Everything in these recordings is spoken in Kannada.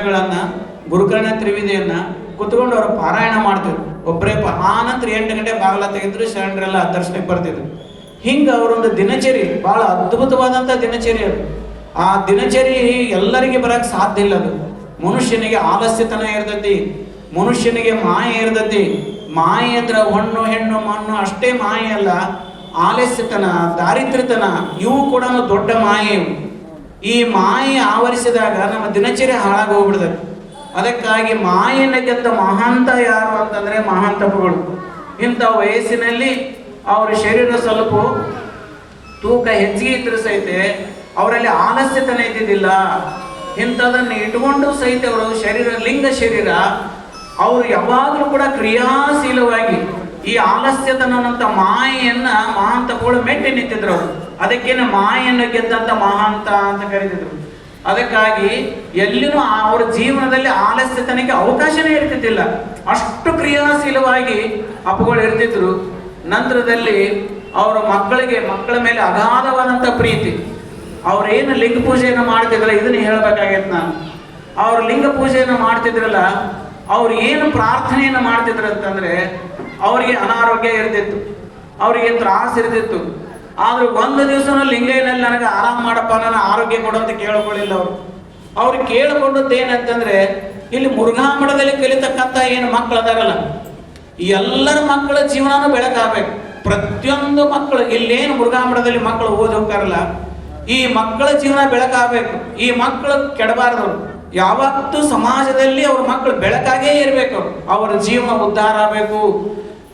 ವಚನಗಳನ್ನ ಗುರುಕರ್ಣ ತ್ರಿವಿಧಿಯನ್ನ ಕುತ್ಕೊಂಡು ಅವರು ಪಾರಾಯಣ ಮಾಡ್ತಿದ್ರು. ಒಬ್ಬರೇ ಆ ನಂತರ ಎಂಟು ಗಂಟೆ ಬಾಗಲ ತೆಗೆದ್ರು ಶರಣರೆಲ್ಲ ದರ್ಶನಕ್ಕೆ ಬರ್ತಿದ್ರು. ಹಿಂಗ ಅವರೊಂದು ದಿನಚರಿ, ಬಹಳ ಅದ್ಭುತವಾದಂಥ ದಿನಚರಿ ಅದು. ಆ ದಿನಚರಿ ಎಲ್ಲರಿಗೆ ಬರಕ್ಕೆ ಸಾಧ್ಯ ಇಲ್ಲ ಅದು. ಮನುಷ್ಯನಿಗೆ ಆಲಸ್ಯತನ ಇರ್ತೈತಿ, ಮನುಷ್ಯನಿಗೆ ಮಾಯೆ ಇರ್ತೈತಿ. ಮಾಯೆ ಅಂದ್ರ ಹಣ್ಣು, ಹೆಣ್ಣು, ಮಣ್ಣು ಅಷ್ಟೇ ಮಾಯೆ ಅಲ್ಲ, ಆಲಸ್ಯತನ, ದಾರಿದ್ರ್ಯತನ, ಇವು ಕೂಡ ದೊಡ್ಡ ಮಾಯೆ ಇವು. ಈ ಮಾಯೆ ಆವರಿಸಿದಾಗ ನಮ್ಮ ದಿನಚರಿ ಹಾಳಾಗಿ ಹೋಗ್ಬಿಡ್ತದೆ. ಅದಕ್ಕಾಗಿ ಮಾಯನ್ನ ಗೆದ್ದ ಮಹಾಂತ ಯಾರು ಅಂತಂದ್ರೆ ಮಹಾಂತಪಗಳು. ಇಂಥ ವಯಸ್ಸಿನಲ್ಲಿ ಅವರ ಶರೀರ ಸ್ವಲ್ಪ ತೂಕ ಹೆಚ್ಚಿಗೆ ಇದ್ರೆ ಸಹಿತ, ಅವರಲ್ಲಿ ಆಲಸ್ಯತನ ಇದ್ದಿದ್ದಿಲ್ಲ. ಇಂಥದನ್ನು ಇಟ್ಕೊಂಡು ಸಹಿತ ಅವರು ಶರೀರ, ಲಿಂಗ ಶರೀರ, ಅವರು ಯಾವಾಗಲೂ ಕೂಡ ಕ್ರಿಯಾಶೀಲವಾಗಿ ಈ ಆಲಸ್ಯತನಂತ ಮಾಯೆಯನ್ನ ಮಹಾಂತಗಳು ಮೆಟ್ಟಿ ನಿಂತಿದ್ರು. ಅದಕ್ಕೇನು ಮಾಯೆಯನ್ನು ಗೆದ್ದಂತ ಮಹಾಂತ ಅಂತ ಕರೀತಿದ್ರು. ಅದಕ್ಕಾಗಿ ಎಲ್ಲಿನೂ ಅವರ ಅವ್ರ ಜೀವನದಲ್ಲಿ ಆಲಸ್ಯತನಕ್ಕೆ ಅವಕಾಶನೇ ಇರ್ತಿದ್ದಿಲ್ಲ. ಅಷ್ಟು ಕ್ರಿಯಾಶೀಲವಾಗಿ ಅಪ್ಪುಗಳು ಇರ್ತಿದ್ರು. ನಂತರದಲ್ಲಿ ಅವರ ಮಕ್ಕಳಿಗೆ, ಮಕ್ಕಳ ಮೇಲೆ ಅಗಾಧವಾದಂಥ ಪ್ರೀತಿ. ಅವ್ರೇನು ಲಿಂಗ ಪೂಜೆಯನ್ನು ಮಾಡ್ತಿದ್ರಲ್ಲ, ಇದನ್ನ ಹೇಳ್ಬೇಕಾಗೈತೆ ನಾನು. ಅವ್ರು ಲಿಂಗ ಪೂಜೆಯನ್ನು ಮಾಡ್ತಿದ್ರಲ್ಲ, ಅವ್ರು ಏನು ಪ್ರಾರ್ಥನೆಯನ್ನು ಮಾಡ್ತಿದ್ರು ಅಂತಂದ್ರೆ ಅವರಿಗೆ ಅನಾರೋಗ್ಯ ಇರ್ತಿತ್ತು, ಅವರಿಗೆ ತ್ರಾಸ ಇರ್ತಿತ್ತು. ಆದ್ರೆ ಒಂದು ದಿವಸನೂ ಲಿಂಗೈನಲ್ಲಿ ನನಗೆ ಆರಾಮ್ ಮಾಡಪ್ಪ ನನ್ನ ಆರೋಗ್ಯ ಕೊಡು ಅಂತ ಕೇಳ್ಕೊಳ್ಳಿಲ್ಲ ಅವರು. ಅವ್ರು ಕೇಳಿಕೊಂಡದ್ದು ಏನಂತಂದ್ರೆ ಇಲ್ಲಿ ಮುರುಘಾ ಮಠದಲ್ಲಿ ಕಲಿತಕ್ಕಂಥ ಏನು ಮಕ್ಕಳು ಅದಾರಲ್ಲ, ಎಲ್ಲರ ಮಕ್ಕಳ ಜೀವನನೂ ಬೆಳಕಾಗಬೇಕು. ಪ್ರತಿಯೊಂದು ಮಕ್ಕಳು, ಇಲ್ಲೇನು ಮುರುಘಾ ಮಠದಲ್ಲಿ ಮಕ್ಕಳು ಓದಿ ಈ ಮಕ್ಕಳ ಜೀವನ ಬೆಳಕಾಗಬೇಕು. ಈ ಮಕ್ಕಳು ಕೆಡಬಾರದು. ಯಾವತ್ತೂ ಸಮಾಜದಲ್ಲಿ ಅವ್ರ ಮಕ್ಕಳು ಬೆಳಕಾಗೇ ಇರಬೇಕು. ಅವರ ಜೀವನ ಉದ್ಧಾರ ಆಗಬೇಕು.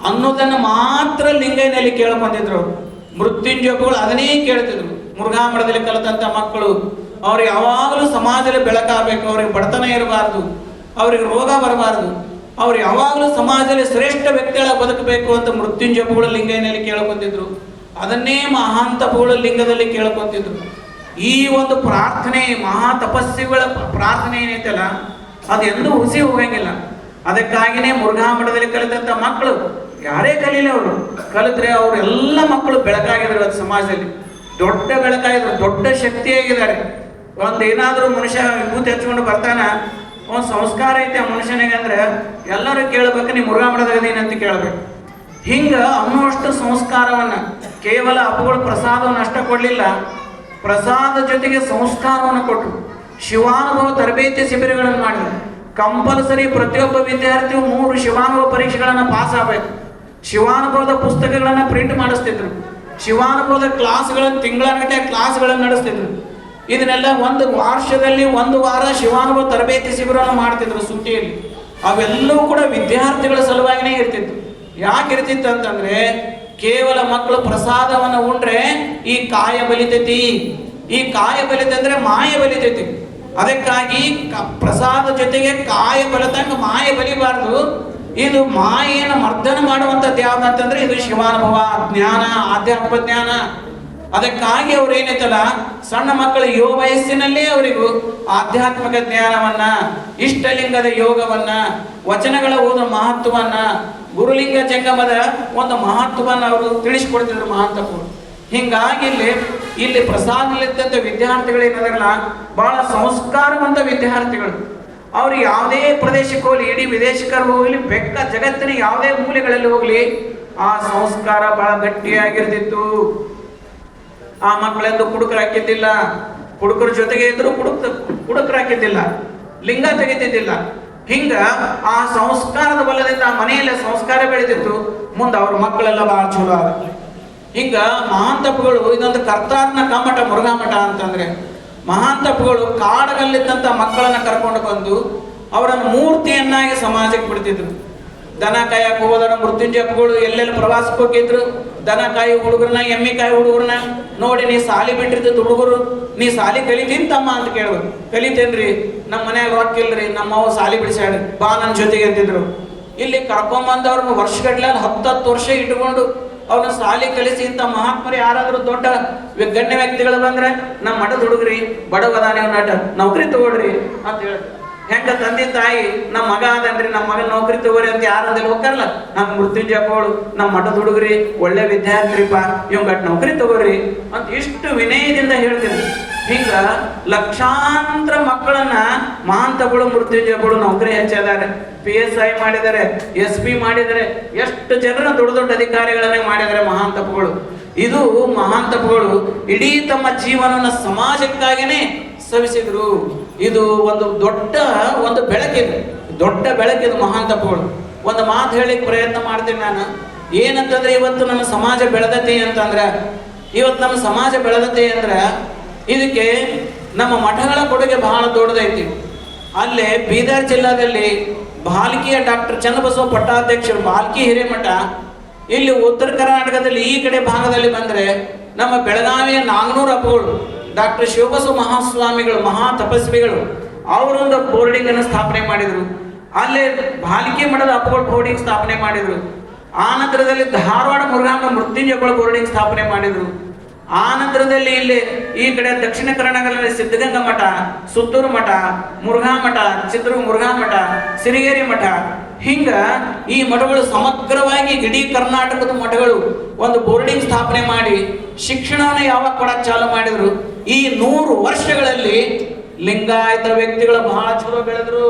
ಅನ್ನೋದನ್ನ ಮಾತ್ರ ಲಿಂಗೈನಲ್ಲಿ ಕೇಳ್ಕೊಂಡಿದ್ರು ಅವ್ರು. ಮೃತ್ಯುಂಜಯಗಳು ಅದನ್ನೇ ಕೇಳ್ತಿದ್ರು. ಮುರುಘಾ ಮಠದಲ್ಲಿ ಕಲಿತಂತ ಮಕ್ಕಳು ಅವ್ರು ಯಾವಾಗಲೂ ಸಮಾಜದಲ್ಲಿ ಬೆಳಕಾಗಬೇಕು ಅವ್ರಿಗೆ ಬಡತನ ಇರಬಾರ್ದು, ಅವ್ರಿಗೆ ರೋಗ ಬರಬಾರ್ದು. ಅವ್ರು ಯಾವಾಗಲೂ ಸಮಾಜದಲ್ಲಿ ಶ್ರೇಷ್ಠ ವ್ಯಕ್ತಿಗಳ ಬದುಕಬೇಕು ಅಂತ ಮೃತ್ಯುಂಜಯಗಳು ಲಿಂಗೈನಲ್ಲಿ ಕೇಳ್ಕೊಂತಿದ್ರು. ಅದನ್ನೇ ಮಹಾಂತಪಗಳು ಲಿಂಗದಲ್ಲಿ ಕೇಳ್ಕೊಂತಿದ್ರು. ಈ ಒಂದು ಪ್ರಾರ್ಥನೆ, ಮಹಾ ತಪಸ್ವಿಗಳ ಪ್ರಾರ್ಥನೆ ಏನೈತಲ್ಲ, ಅದು ಎಂದೂ ಹುಸಿ ಹೋಗಂಗಿಲ್ಲ. ಅದಕ್ಕಾಗಿನೇ ಮುರುಘಾ ಮಠದಲ್ಲಿ ಕಲಿತಂತ ಮಕ್ಕಳು ಯಾರೇ ಕಲೀಲಿ ಅವರು. ಕಲಿತ್ರೆ ಎಲ್ಲ ಮಕ್ಕಳು ಬೆಳಕಾಗಿದ್ರು ಅದು ಸಮಾಜದಲ್ಲಿ. ದೊಡ್ಡ ಬೆಳಕಾಗಿದ್ರು, ದೊಡ್ಡ ಶಕ್ತಿಯಾಗಿದ್ದಾರೆ. ಒಂದು ಏನಾದರೂ ಮನುಷ್ಯ ವಿಭೂತಿ ಹಚ್ಕೊಂಡು ಬರ್ತಾನ ಒಂದು ಸಂಸ್ಕಾರ ಐತೆ ಆ ಮನುಷ್ಯನಿಗೆ ಅಂದ್ರೆ ಎಲ್ಲರೂ ಕೇಳಬೇಕು ನೀವು ಮುರುಘಾ ಮಠದಾಗ ಅಂತ ಕೇಳಬೇಕು. ಹಿಂಗ ಅನ್ನುವಷ್ಟು ಸಂಸ್ಕಾರವನ್ನ, ಕೇವಲ ಹಬ್ಬಗಳು ಪ್ರಸಾದವನ್ನು ಅಷ್ಟ ಕೊಡಲಿಲ್ಲ, ಪ್ರಸಾದ ಜೊತೆಗೆ ಸಂಸ್ಕಾರವನ್ನು ಕೊಟ್ಟರು ಶಿವಾನುಭವ ತರಬೇತಿ ಶಿಬಿರಗಳನ್ನು ಮಾಡಿದ್ರು. ಕಂಪಲ್ಸರಿ ಪ್ರತಿಯೊಬ್ಬ ವಿದ್ಯಾರ್ಥಿಯು ಮೂರು ಶಿವಾನುಭವ ಪರೀಕ್ಷೆಗಳನ್ನು ಪಾಸ್ ಆಗಬೇಕು. ಶಿವಾನುಭವದ ಪುಸ್ತಕಗಳನ್ನು ಪ್ರಿಂಟ್ ಮಾಡಿಸ್ತಿದ್ರು. ಶಿವಾನುಭವದ ಕ್ಲಾಸ್ಗಳನ್ನು ತಿಂಗಳಗಟ್ಟೆ ಕ್ಲಾಸ್ಗಳನ್ನು ನಡೆಸ್ತಿದ್ರು. ಇದನ್ನೆಲ್ಲ ಒಂದು ವರ್ಷದಲ್ಲಿ ಒಂದು ವಾರ ಶಿವಾನುಭವ ತರಬೇತಿ ಶಿಬಿರವನ್ನು ಮಾಡ್ತಿದ್ರು ಸುಟ್ಟಿಯಲ್ಲಿ. ಅವೆಲ್ಲವೂ ಕೂಡ ವಿದ್ಯಾರ್ಥಿಗಳ ಸಲುವಾಗಿನೇ ಇರ್ತಿತ್ತು. ಯಾಕೆ ಇರ್ತಿತ್ತು ಅಂತಂದ್ರೆ, ಕೇವಲ ಮಕ್ಕಳು ಪ್ರಸಾದವನ್ನು ಉಂಡ್ರೆ ಈ ಕಾಯ ಬಲಿತೈತಿ. ಈ ಕಾಯ ಬಲಿತಂದ್ರೆ ಮಾಯ ಬಲಿತೈತಿ. ಅದಕ್ಕಾಗಿ ಪ್ರಸಾದ ಜೊತೆಗೆ ಕಾಯ ಬಲಿತಂಗ ಮಾಯ ಬಲಿಬಾರ್ದು. ಇದು ಮಾಯೆಯನ್ನು ಮರ್ದನ ಮಾಡುವಂಥದ್ದು ಯಾವ್ದು ಅಂತಂದ್ರೆ ಇದು ಶಿವಾನುಭವ, ಜ್ಞಾನ, ಆಧ್ಯಾತ್ಮ ಜ್ಞಾನ. ಅದಕ್ಕಾಗಿ ಅವ್ರು ಏನೈತಲ್ಲ ಸಣ್ಣ ಮಕ್ಕಳ ಯುವ ವಯಸ್ಸಿನಲ್ಲೇ ಅವರಿಗೂ ಆಧ್ಯಾತ್ಮಿಕ ಜ್ಞಾನವನ್ನ, ಇಷ್ಟಲಿಂಗದ ಯೋಗವನ್ನ, ವಚನಗಳ ಓದ ಮಹತ್ವವನ್ನ, ಗುರುಲಿಂಗ ಜಂಗಮದ ಒಂದು ಮಹತ್ವವನ್ನ ಅವರು ತಿಳಿಸ್ಕೊಡ್ತಿದ್ರು ಮಹಾಂತಪ್ಪರು ಹಿಂಗಾಗಿ ಇಲ್ಲಿ ಇಲ್ಲಿ ಪ್ರಸಾದಲ್ಲಿದ್ದಂಥ ವಿದ್ಯಾರ್ಥಿಗಳು ಏನದಾರಲ್ಲ ಬಹಳ ಸಂಸ್ಕಾರವಂತ ವಿದ್ಯಾರ್ಥಿಗಳು. ಅವ್ರು ಯಾವುದೇ ಪ್ರದೇಶಕ್ಕೆ ಹೋಗಲಿ, ಇಡೀ ವಿದೇಶಕ್ಕರು ಹೋಗಲಿ, ಬೆಕ್ಕ ಜಗತ್ತಿನ ಯಾವುದೇ ಮೂಲೆಗಳಲ್ಲಿ ಹೋಗಲಿ, ಆ ಸಂಸ್ಕಾರ ಬಹಳ ಗಟ್ಟಿಯಾಗಿರ್ತಿತ್ತು. ಆ ಮಕ್ಕಳೆಂದು ಕುಡುಕರು ಹಾಕಿದ್ದಿಲ್ಲ. ಕುಡುಕರ ಜೊತೆಗೆ ಇದ್ರು ಕುಡುಕ್ ಕುಡುಕರು ಹಾಕಿದ್ದಿಲ್ಲ. ಲಿಂಗ ತೆಗಿತಿದ್ದಿಲ್ಲ. ಹಿಂಗ ಆ ಸಂಸ್ಕಾರದ ಬಲದಿಂದ ಆ ಮನೆಯಲ್ಲೇ ಸಂಸ್ಕಾರ ಬೆಳೆದಿತ್ತು. ಮುಂದೆ ಅವ್ರ ಮಕ್ಕಳೆಲ್ಲ ಬಹಳ ಚಲೋ ಆಗುತ್ತೆ ಹಿಂಗ ಮಹಾಂತಪ್ಪುಗಳು ಇದೊಂದು ಕರ್ತಾರ್ನ ಕಮ್ಮಟ ಮುರುಘಾಮಠ ಅಂತಂದ್ರೆ ಮಹಾಂತಪ್ಪಗಳು ಕಾಡಗಲ್ಲಿದ್ದಂಥ ಮಕ್ಕಳನ್ನು ಕರ್ಕೊಂಡು ಬಂದು ಅವರನ್ನು ಮೂರ್ತಿಯನ್ನಾಗಿ ಸಮಾಜಕ್ಕೆ ಬಿಡ್ತಿದ್ರು. ದನ ಕಾಯಕ್ಕೆ ಹೋದರ ಮೃತ್ಯುಂಜಯಪ್ಪಗಳು ಎಲ್ಲೆಲ್ಲಿ ಪ್ರವಾಸಕ್ಕೆ ಹೋಗಿದ್ರು? ದನ ಕಾಯಿ ಹುಡುಗರನ್ನ, ಎಮ್ಮೆ ಕಾಯಿ ಹುಡುಗರನ್ನ ನೋಡಿ, ನೀ ಸಾಲಿ ಬಿಟ್ಟಿರ್ತದ ಹುಡುಗರು ನೀ ಸಾಲಿ ಕಲಿತೀನಿ ತಮ್ಮ ಅಂತ ಕೇಳ್ಬೇಕು ಕಲಿತೇನ್ರಿ ನಮ್ಮ ಮನ್ಯಾಗ ರೊಕ್ಕ ಇಲ್ರಿ ನಮ್ಮವ್ವ ಸಾಲಿ ಬಿಡಿಸ್ಯಾಡ್ರಿ, ಬಾ ನನ್ನ ಜೊತೆಗೆ ಅಂತಿದ್ರು. ಇಲ್ಲಿ ಕರ್ಕೊಂಬಂದವ್ರನ್ನ ವರ್ಷಗಟ್ಲೆ ಹತ್ತತ್ತು ವರ್ಷ ಇಟ್ಕೊಂಡು ಅವ್ರನ್ನ ಸಾಲಿ ಕಲಿಸಿ ಇಂಥ ಮಹಾತ್ಮರು ಯಾರಾದರೂ ದೊಡ್ಡ ಗಣ್ಯ ವ್ಯಕ್ತಿಗಳು ಬಂದ್ರೆ ನಮ್ಮ ಮಠದ ಹುಡುಗ್ರಿ, ಬಡವದಾನೆ ನಾಟ ನೌಕರಿ ತಗೊಳ್ರಿ ಅಂತ ಹೇಳಿ ಹೆಂಗ ತಂದೆ ತಾಯಿ ನಮ್ಮ ಮಗ ಅದನ್ರಿ ನಮ್ಮ ಮಗ ನೌಕರಿ ತಗೋರಿ ಅಂತ ಯಾರಂದಲ್ಲಿ ಹೋಗ್ತಾರಲ್ಲ ನಮ್ಮ ಮೃತ್ಯುಂಜಯಪ್ಪಗಳು ನಮ್ಮ ಮಠದ ಹುಡುಗ್ರಿ, ಒಳ್ಳೆ ವಿದ್ಯಾರ್ಥಿರಿಪ್ಪ ಗಟ್ಟ ನೌಕರಿ ತಗೋರಿ ಅಂತ ಇಷ್ಟು ವಿನಯದಿಂದ ಹೇಳ್ತೀನಿ ಹಿಂಗ ಲಕ್ಷಾಂತರ ಮಕ್ಕಳನ್ನ ಮಾಂತಗಳು, ಮೃತ್ಯುಂಜಯಗಳು ನೌಕರಿ ಹಚ್ಚಿದ್ದಾರೆ ಪಿ ಎಸ್ ಐ ಮಾಡಿದ್ದಾರೆ ಎಸ್ ಪಿ ಮಾಡಿದರೆ ಎಷ್ಟು ಜನರ ದೊಡ್ಡ ದೊಡ್ಡ ಅಧಿಕಾರಿಗಳನ್ನೇ ಮಾಡಿದರೆ ಮಹಾಂತಪಗಳು. ಇದು ಮಹಾಂತಪಗಳು ಇಡೀ ತಮ್ಮ ಜೀವನವನ್ನು ಸಮಾಜಕ್ಕಾಗಿನೇ ಸವಿಸಿದ್ರು. ಇದು ಒಂದು ದೊಡ್ಡ ಒಂದು ಬೆಳಕಿದೆ. ದೊಡ್ಡ ಬೆಳಕಿದು ಮಹಾಂತಪಗಳು. ಒಂದು ಮಾತು ಹೇಳಿಕ್ ಪ್ರಯತ್ನ ಮಾಡ್ತೀನಿ ನಾನು. ಏನಂತಂದ್ರೆ ಇವತ್ತು ನಮ್ಮ ಸಮಾಜ ಬೆಳೆದತೆ ಅಂತಂದ್ರೆ, ಇವತ್ತು ನಮ್ಮ ಸಮಾಜ ಬೆಳೆದತೆ ಅಂದ್ರೆ ಇದಕ್ಕೆ ನಮ್ಮ ಮಠಗಳ ಕೊಡುಗೆ ಬಹಳ ದೊಡ್ಡದೈತಿ. ಅಲ್ಲೇ ಬೀದರ್ ಜಿಲ್ಲಾದಲ್ಲಿ ಬಾಲ್ಕಿಯ ಡಾಕ್ಟರ್ ಚನ್ನಬಸವ ಪಟ್ಟಾಧ್ಯಕ್ಷರು ಬಾಲ್ಕಿ ಹಿರೇಮಠ, ಇಲ್ಲಿ ಉತ್ತರ ಕರ್ನಾಟಕದಲ್ಲಿ ಈ ಕಡೆ ಭಾಗದಲ್ಲಿ ಬಂದ್ರೆ ನಮ್ಮ ಬೆಳಗಾವಿಯ ನಾಗನೂರು ಅಪ್ಪಗಳು ಡಾಕ್ಟರ್ ಶಿವಬಸವ ಮಹಾಸ್ವಾಮಿಗಳು, ಮಹಾ ತಪಸ್ವಿಗಳು, ಅವರೊಂದು ಬೋರ್ಡಿಂಗ್ ಅನ್ನು ಸ್ಥಾಪನೆ ಮಾಡಿದ್ರು. ಅಲ್ಲೇ ಬಾಲ್ಕಿ ಮಠದ ಅಪ್ಪಗಳು ಬೋರ್ಡಿಂಗ್ ಸ್ಥಾಪನೆ ಮಾಡಿದ್ರು. ಆ ನಂತರದಲ್ಲಿ ಧಾರವಾಡ ಮುರುಘಾಂಗ ಮೃತ್ಯುಂಜಯಗಳು ಬೋರ್ಡಿಂಗ್ ಸ್ಥಾಪನೆ ಮಾಡಿದ್ರು. ಆ ನಂತರದಲ್ಲಿ ಇಲ್ಲಿ ಈ ಕಡೆ ದಕ್ಷಿಣ ಕರ್ನಾಟಕದಲ್ಲಿ ಸಿದ್ಧಗಂಗಾ ಮಠ, ಸುತ್ತೂರು ಮಠ, ಮುರುಘಾ ಮಠ ಚಿತ್ರ ಮುರುಘಾ ಮಠ, ಸಿರಿಗೇರಿ ಮಠ. ಹಿಂಗ ಈ ಮಠಗಳು ಸಮಗ್ರವಾಗಿ ಇಡೀ ಕರ್ನಾಟಕದ ಮಠಗಳು ಒಂದು ಬೋರ್ಡಿಂಗ್ ಸ್ಥಾಪನೆ ಮಾಡಿ ಶಿಕ್ಷಣವನ್ನು ಯಾವಾಗ ಕೊಡಕ್ಕೆ ಚಾಲು ಮಾಡಿದ್ರು. ಈ ನೂರು ವರ್ಷಗಳಲ್ಲಿ ಲಿಂಗಾಯತ ವ್ಯಕ್ತಿಗಳು ಬಹಳ ಚಲೋ ಬೆಳೆದ್ರು.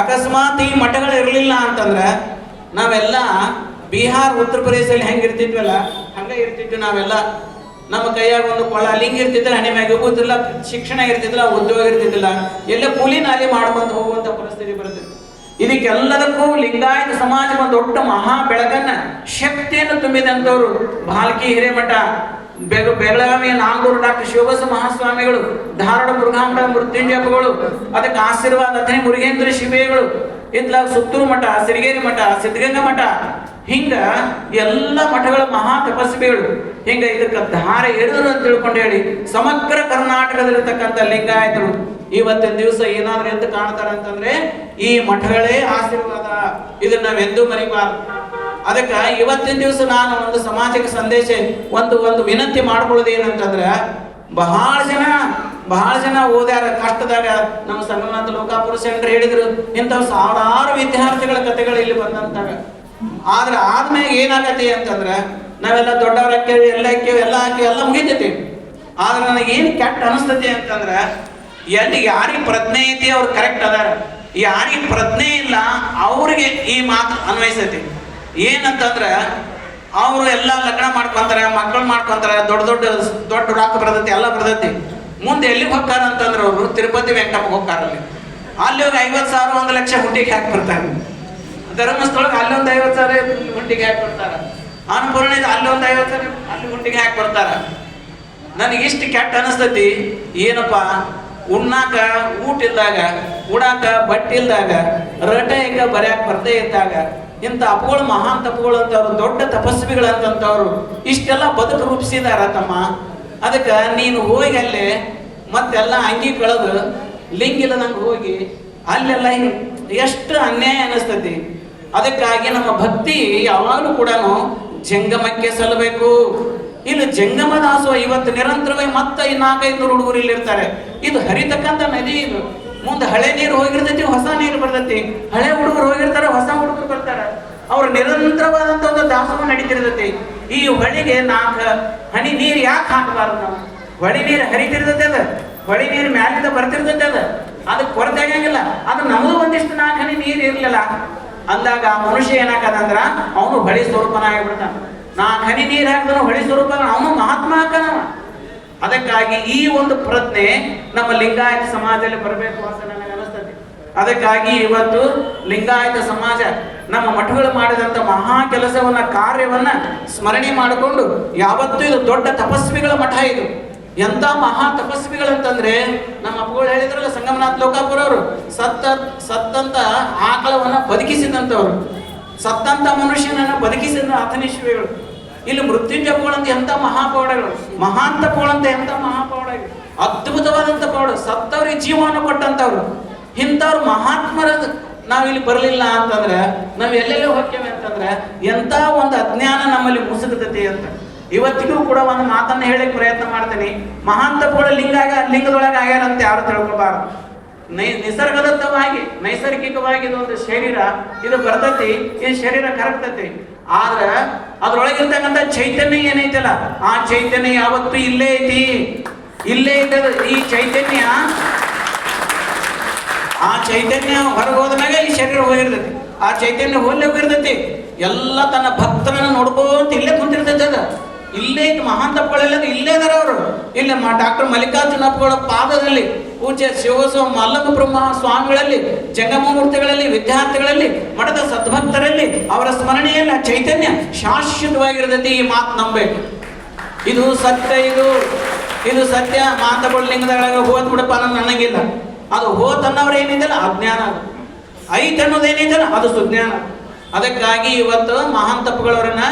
ಅಕಸ್ಮಾತ್ ಈ ಮಠಗಳು ಇರಲಿಲ್ಲ ಅಂತಂದ್ರೆ ನಾವೆಲ್ಲ ಬಿಹಾರ್, ಉತ್ತರ ಪ್ರದೇಶದಲ್ಲಿ ಹೆಂಗಿರ್ತಿದ್ವಲ್ಲ, ಹಂಗ ಇರ್ತಿದ್ವಿ ನಾವೆಲ್ಲ. ನಮ್ಮ ಕೈಯಾಗ ಒಂದು ಕೊಳ ಲಿಂಗ ಇರ್ತಿದ್ದಿಲ್ಲ ಹಣೆ ಮ್ಯಾಗ ಶಿಕ್ಷಣ ಇರ್ತಿದ್ದಿಲ್ಲ ಉದ್ಯೋಗ ಇರ್ತಿದ್ದಿಲ್ಲ ಎಲ್ಲ ಕೂಲಿ ನಾಲಿ ಮಾಡ್ಕೊಂತ ಹೋಗುವಂತ ಪರಿಸ್ಥಿತಿ ಬರುತ್ತೆ. ಇದಕ್ಕೆಲ್ಲದಕ್ಕೂ ಲಿಂಗಾಯತ ಸಮಾಜ ಒಂದು ದೊಡ್ಡ ಮಹಾ ಬೆಳಕನ್ನ ಶಕ್ತಿಯನ್ನು ತುಂಬಿದಂತವ್ರು ಬಾಲ್ಕಿ ಹಿರೇಮಠ, ಬೆಗ, ಬೆಳಗಾವಿಯ ನಾಲ್ಕೂರು ಡಾಕ್ಟರ್ ಶಿವಬಸ ಮಹಾಸ್ವಾಮಿಗಳು, ಧಾರವಾಡ ಮುರುಘಾಮಠ ಮೃತ್ಯುಂಜಪಗಳು ಅದಕ್ಕೆ ಆಶೀರ್ವಾದ ಅಥಣಿ ಮುರುಗೇಂದ್ರ ಶಿಬೆಗಳು ಇತ್ಲ ಸುತ್ತೂರು ಮಠ, ಸಿರಿಗೇರಿ ಮಠ, ಸಿದ್ಧಗಂಗಾ ಮಠ, ಹಿಂಗ ಎಲ್ಲ ಮಠಗಳ ಮಹಾ ತಪಸ್ವಿಗಳು ಹಿಂಗ ಇದಕ್ಕಂತ ಧಾರೆ ಎರೆದರು ಅಂತ ತಿಳ್ಕೊಂಡು ಹೇಳಿ, ಸಮಗ್ರ ಕರ್ನಾಟಕದಲ್ಲಿರ್ತಕ್ಕಂಥ ಲಿಂಗಾಯತರು, ಇವತ್ತಿನ ದಿವಸ ಏನಾದ್ರೂ ಎಂತ ಕಾಣ್ತಾರೆ ಅಂತಂದ್ರೆ, ಈ ಮಠಗಳೇ ಆಶೀರ್ವಾದ. ಇದನ್ನ ನಾವೆಂದೂ ಮರಿಬಾರ್ದು. ಅದಕ್ಕೆ ಇವತ್ತಿನ ದಿವಸ ನಾನು ಒಂದು ಸಮಾಜಕ್ಕೆ ಸಂದೇಶ, ಒಂದು ಒಂದು ವಿನಂತಿ ಮಾಡ್ಕೊಳ್ಳೋದು ಏನಂತಂದ್ರೆ ಬಹಳ ಜನ ಬಹಳ ಜನ ಓದ್ಯಾರ, ಕಷ್ಟದಾಗ ನಮ್ಮ ಸಂಗಮನಾಥ ಲೋಕಾಪುರ ಸೆಂಟರ್ ಹೇಳಿದ್ರು, ಇಂಥವು ಸಾವಿರಾರು ವಿದ್ಯಾರ್ಥಿಗಳ ಕಥೆಗಳು ಇಲ್ಲಿ ಬಂದಂತಾಗ. ಆದ್ರೆ ಆದ್ಮೇಲೆ ಏನಾಗತ್ತೆ ಅಂತಂದ್ರೆ ನಾವೆಲ್ಲ ದೊಡ್ಡವ್ರ ಹಾಕೇವಿ ಎಲ್ಲ ಹಾಕೇವಿ ಎಲ್ಲ ಹಾಕೇವಿ ಎಲ್ಲ ಮುಗಿತೈತಿ. ಆದ್ರೆ ನನಗೆ ಏನು ಕೆಟ್ಟ ಅನಿಸ್ತತಿ ಅಂತಂದ್ರೆ, ಎಲ್ಲಿ ಯಾರಿಗೆ ಪ್ರಜ್ಞೆ ಐತಿ ಅವ್ರು ಕರೆಕ್ಟ್ ಅದಾರ. ಯಾರಿಗೆ ಪ್ರಜ್ಞೆ ಇಲ್ಲ, ಅವ್ರಿಗೆ ಈ ಮಾತು ಅನ್ವಯಿಸತಿ. ಏನಂತಂದ್ರೆ, ಅವರು ಎಲ್ಲ ಲಗ್ನ ಮಾಡ್ಕೊಂತಾರೆ ಮಕ್ಕಳು ಮಾಡ್ಕೊಂತಾರೆ, ದೊಡ್ಡ ದೊಡ್ಡ ದೊಡ್ಡ ರೊಕ್ಕ ಬರ್ತೈತಿ, ಎಲ್ಲ ಬರ್ತೈತಿ. ಮುಂದೆ ಎಲ್ಲಿಗೆ ಹೋಗ್ತಾರ ಅಂತಂದ್ರೆ ಅವರು ತಿರುಪತಿ ವೆಂಕಟಪ್ಪ ಹೋಗ್ತಾರ ಅಲ್ಲಿ. ಹೋಗಿ ಐವತ್ತು ಸಾವಿರ, ಒಂದು ಲಕ್ಷ ಹುಟ್ಟಿಗೆ ಹಾಕಿ ಬರ್ತಾರೆ. ಧರ್ಮಸ್ಥಳಕ್ಕೆ ಅಲ್ಲೊಂದು ಐವತ್ತು ಸಾವಿರ ಹುಟ್ಟಿಗೆ ಹಾಕಿ ಬರ್ತಾರ. ಅನ್ನಪೂರ್ಣ ಅಲ್ಲಿ ಒಂದು ಐವತ್ತು ಅಲ್ಲಿ ಹುಟ್ಟಿಗೆ ಹಾಕಿ ಬರ್ತಾರ ನನಗೆ ಇಷ್ಟು ಕೆಟ್ಟ ಅನಿಸ್ತತಿ, ಏನಪ್ಪ, ಉಣ್ಣಾಕ ಊಟ ಇಲ್ದಾಗ, ಉಡಾಕ ಬಟ್ಟೆ ಇಲ್ದಾಗ ರಟೇಕ ಬರ್ಯಾಕ ಬರ್ದೇ ಇದ್ದಾಗ, ಇಂಥ ಅಪಗಳು, ಮಹಾನ್ ತಪ್ಪುಗಳು ಅಂತವ್ರು, ದೊಡ್ಡ ತಪಸ್ವಿಗಳು ಅಂತಂತವ್ರು, ಇಷ್ಟೆಲ್ಲ ಬದುಕು ರೂಪಿಸಿದಾರ ತಮ್ಮ. ಅದಕ್ಕೆ ನೀನು ಹೋಗಿ ಅಲ್ಲೇ ಮತ್ತೆಲ್ಲ ಅಂಗಿ ಕಳೆದು ಲಿಂಗಿಲ್ಲ ನಂಗೆ ಹೋಗಿ ಅಲ್ಲೆಲ್ಲ ಎಷ್ಟು ಅನ್ಯಾಯ ಅನಿಸ್ತತಿ. ಅದಕ್ಕಾಗಿ ನಮ್ಮ ಭಕ್ತಿ ಯಾವಾಗಲೂ ಕೂಡ ಜಂಗಮಕ್ಕೆ ಸಲ್ಲಬೇಕು. ಇಲ್ಲಿ ಜಂಗಮ ದಾಸೋಹ ಇವತ್ತು ನಿರಂತರವಾಗಿ ಮತ್ತೆ ಈ ನಾಲ್ಕೈದು ನೂರು ಹುಡುಗರು ಇಲ್ಲಿ ಇರ್ತಾರೆ. ಇದು ಹರಿತಕ್ಕಂಥ ನದಿ ಇದು ಮುಂದೆ ಹಳೆ ನೀರು ಹೋಗಿರ್ತೈತಿ, ಹೊಸ ನೀರು ಬರ್ತೈತಿ. ಹಳೆ ಹುಡುಗರು ಹೋಗಿರ್ತಾರೆ, ಹೊಸ ಹುಡುಗರು ಬರ್ತಾರೆ. ಅವ್ರ ನಿರಂತರವಾದಂತ ಒಂದು ದಾಸೋಹ ನಡೀತಿರ್ತೈತಿ. ಈ ಹೊಳಿಗೆ ನಾಲ್ಕು ಹನಿ ನೀರು ಯಾಕೆ ಹಾಕಬಾರದು ನಾವು? ಹೊಳಿ ನೀರು ಹರಿತಿರ್ತೈತೆ ಅದ. ಹೊಳಿ ನೀರು ಮ್ಯಾಲಿಂದ ಬರ್ತಿರ್ತೈತೆ ಅದ. ಅದಕ್ಕೆ ಕೊರತೆ ಆಗಂಗಿಲ್ಲ ಅದು ನಮಗೂ ಒಂದಿಷ್ಟು ನಾಲ್ಕು ಹನಿ ನೀರು ಇರ್ಲಿಲ್ಲ. ಅಂದಾಗ ಆ ಮನುಷ್ಯ ಏನಾಗದಂದ್ರ ಅವನು ಹೊಳಿ ಸ್ವರೂಪನ ಆಗಿಬಿಡ್ತಾನ. ನಾ ಹನಿ ನೀರು ಹಾಕಿದ್ರು ಹೊಳಿ ಸ್ವರೂಪನ ಅವನು ಮಹಾತ್ಮ ಹಾಕನ ಅದಕ್ಕಾಗಿ ಈ ಒಂದು ಪ್ರಜ್ಞೆ ನಮ್ಮ ಲಿಂಗಾಯತ ಸಮಾಜದಲ್ಲಿ ಬರಬೇಕು ಅಂತ ನನಗೆ ಅನಿಸ್ತದೆ. ಅದಕ್ಕಾಗಿ ಇವತ್ತು ಲಿಂಗಾಯತ ಸಮಾಜ ನಮ್ಮ ಮಠಗಳು ಮಾಡಿದಂಥ ಮಹಾ ಕೆಲಸವನ್ನ, ಕಾರ್ಯವನ್ನ ಸ್ಮರಣೆ ಮಾಡಿಕೊಂಡು, ಯಾವತ್ತೂ ಇದು ದೊಡ್ಡ ತಪಸ್ವಿಗಳ ಮಠ ಇದು. ಎಂತ ಮಹಾ ತಪಸ್ವಿಗಳಂತಂದ್ರೆ, ನಮ್ಮ ಅಪ್ಪಗಳು ಹೇಳಿದ್ರಲ್ಲ ಸಂಗಮನಾಥ್ ಲೋಕಾಪುರ ಅವರು ಸತ್ತ, ಸತ್ತಂತ ಆಕಳವನ್ನ ಬದುಕಿಸಿದಂತವ್ರು. ಸತ್ತಂತ ಮನುಷ್ಯನನ್ನ ಬದುಕಿಸಿದ ಅಥನಿಶ್ವಿಗಳು ಇಲ್ಲಿ ಮೃತ್ಯುಂಜಯಗಳಂತ ಎಂತ ಮಹಾಪೌಡಗಳು ಮಹಾಂತ ಪೋಳಂತ ಎಂತ ಮಹಾಪೌಡಗಳು, ಅದ್ಭುತವಾದಂತ ಪೌಡ ಸತ್ತವ್ರಿಗೆ ಜೀವವನ್ನು ಕೊಟ್ಟಂತವ್ರು. ಇಂಥವ್ರು ಮಹಾತ್ಮರ ನಾವ್ ಇಲ್ಲಿ ಬರಲಿಲ್ಲ ಅಂತಂದ್ರೆ, ನಾವ್ ಎಲ್ಲೆಲ್ಲೋ ಹೋಗ್ತೇವೆ ಅಂತಂದ್ರೆ, ಎಂತ ಒಂದು ಅಜ್ಞಾನ ನಮ್ಮಲ್ಲಿ ಮುಸುಕತೈತಿ ಅಂತ. ಇವತ್ತಿಗೂ ಕೂಡ ಒಂದು ಮಾತನ್ನ ಹೇಳಿ ಪ್ರಯತ್ನ ಮಾಡ್ತೀನಿ. ಕೂಡ ಲಿಂಗ ಲಿಂಗದೊಳಗೆ ಆಗ್ಯಾರಂತ ಯಾರು ತಿಳ್ಕೊಬಾರ್ದು ನೈ ನಿಸರ್ಗದತ್ತವಾಗಿ, ನೈಸರ್ಗಿಕವಾಗಿ ಇದೊಂದು ಶರೀರ, ಇದು ಬರ್ತತಿ, ಈ ಶರೀರ ಕರಗ್ತತಿ. ಆದ್ರ ಅದ್ರೊಳಗಿರ್ತಕ್ಕಂಥ ಚೈತನ್ಯ ಏನೈತಲ್ಲ, ಆ ಚೈತನ್ಯ ಯಾವತ್ತೂ ಇಲ್ಲೇ ಐತಿ. ಇಲ್ಲೇ ಇದ್ದದ ಈ ಚೈತನ್ಯ, ಆ ಚೈತನ್ಯ ಹೊರಗೆ ಈ ಶರೀರ ಹೋಗಿರ್ತೈತಿ. ಆ ಚೈತನ್ಯ ಹೋಗ್ಲೇ ಹೋಗಿರ್ತೈತಿ. ಎಲ್ಲ ತನ್ನ ಭಕ್ತರನ್ನ ನೋಡ್ಕೋತ ಇಲ್ಲೇ ಕುಂತಿರ್ತೈತಿ ಅದ. ಇಲ್ಲೇ ಮಹಾನ್ ತಪ್ಪುಗಳೆಲ್ಲ ಇಲ್ಲೇ ಇದಾರೆ ಅವರು. ಇಲ್ಲಿ ಡಾಕ್ಟರ್ ಮಲ್ಲಿಕಾರ್ಜುನಪ್ಪಗಳ ಪಾದದಲ್ಲಿ ಪೂಜೆ ಶಿವಸೋ ಮಲ್ಲಮ್ಮ ಬ್ರಹ್ಮ ಸ್ವಾಮಿಗಳಲ್ಲಿ, ಜಂಗಮಮೂರ್ತಿಗಳಲ್ಲಿ, ವಿದ್ಯಾರ್ಥಿಗಳಲ್ಲಿ, ಮಠದ ಸದ್ಭಕ್ತರಲ್ಲಿ ಅವರ ಸ್ಮರಣೆಯಲ್ಲ ಚೈತನ್ಯ ಶಾಶ್ವತವಾಗಿರ್ತೈತಿ ಈ ಮಾತು ನಂಬೇಕು ಇದು ಸತ್ಯ ಇದು. ಇದು ಸತ್ಯ. ಮಾತುಗಳು ಲಿಂಗದಾಗ ಹೋದ್ ಬಿಡಪ್ಪ ನನಗಿಲ್ಲ ಅದು ಹೋತ್ ಅನ್ನೋರು ಏನಿದೆಯಲ್ಲ ಅಜ್ಞಾನ ಅದು. ಐತ್ ಅನ್ನೋದು ಏನಿದೆಯಲ್ಲ, ಅದು ಸುಜ್ಞಾನ. ಅದಕ್ಕಾಗಿ ಇವತ್ತು ಮಹಾನ್ ತಪ್ಪುಗಳವರನ್ನ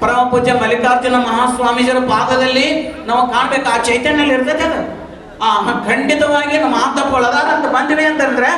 ಪರಮ ಪೂಜ್ಯ ಮಲ್ಲಿಕಾರ್ಜುನ ಮಹಾಸ್ವಾಮೀಜರ ಪಾದದಲ್ಲಿ ನಾವು ಕಾಣ್ಬೇಕು, ಆ ಚೈತನ್ಯ ಇರ್ತೈತೆ ಅದು. ಆ ಖಂಡಿತವಾಗಿ ನಮ್ಮ ಆತಪ್ಪ ಒಳದಾರ ಅಂತ ಬಂದಿವೆ ಅಂತಂದ್ರೆ